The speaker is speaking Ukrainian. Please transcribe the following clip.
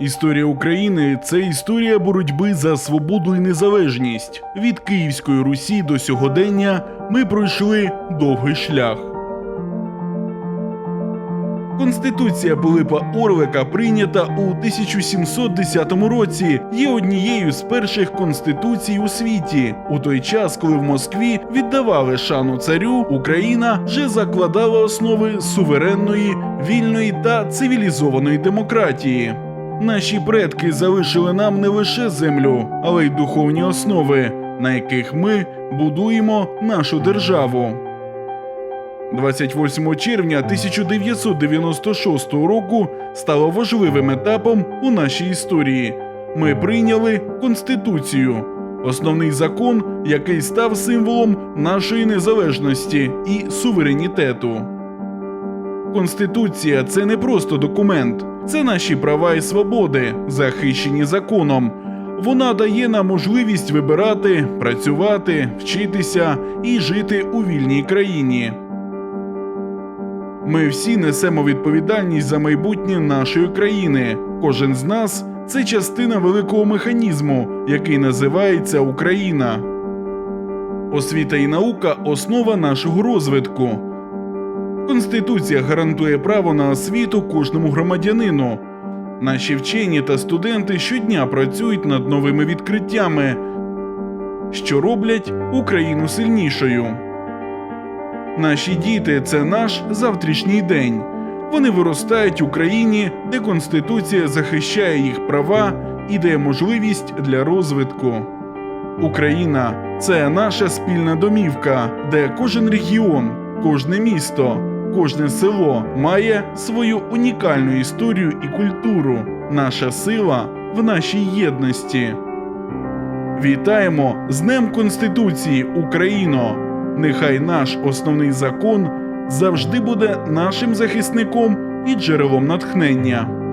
Історія України це історія боротьби за свободу і незалежність. Від Київської Русі до сьогодення ми пройшли довгий шлях. Конституція Пилипа Орлика, прийнята у 1710 році, є однією з перших конституцій у світі. У той час, коли в Москві віддавали шану царю, Україна вже закладала основи суверенної, вільної та цивілізованої демократії. Наші предки залишили нам не лише землю, але й духовні основи, на яких ми будуємо нашу державу. 28 червня 1996 року стало важливим етапом у нашій історії. Ми прийняли Конституцію, основний закон, який став символом нашої незалежності і суверенітету. Конституція це не просто документ, це наші права і свободи, захищені законом. Вона дає нам можливість вибирати, працювати, вчитися і жити у вільній країні. Ми всі несемо відповідальність за майбутнє нашої країни. Кожен з нас це частина великого механізму, який називається Україна. Освіта і наука основа нашого розвитку. Конституція гарантує право на освіту кожному громадянину. Наші вчені та студенти щодня працюють над новими відкриттями, що роблять Україну сильнішою. Наші діти це наш завтрашній день. Вони виростають у країні, де Конституція захищає їх права і дає можливість для розвитку. Україна це наша спільна домівка, де кожен регіон, кожне місто, кожне село має свою унікальну історію і культуру. Наша сила в нашій єдності. Вітаємо з Днем Конституції, Україно! Нехай наш основний закон завжди буде нашим захисником і джерелом натхнення.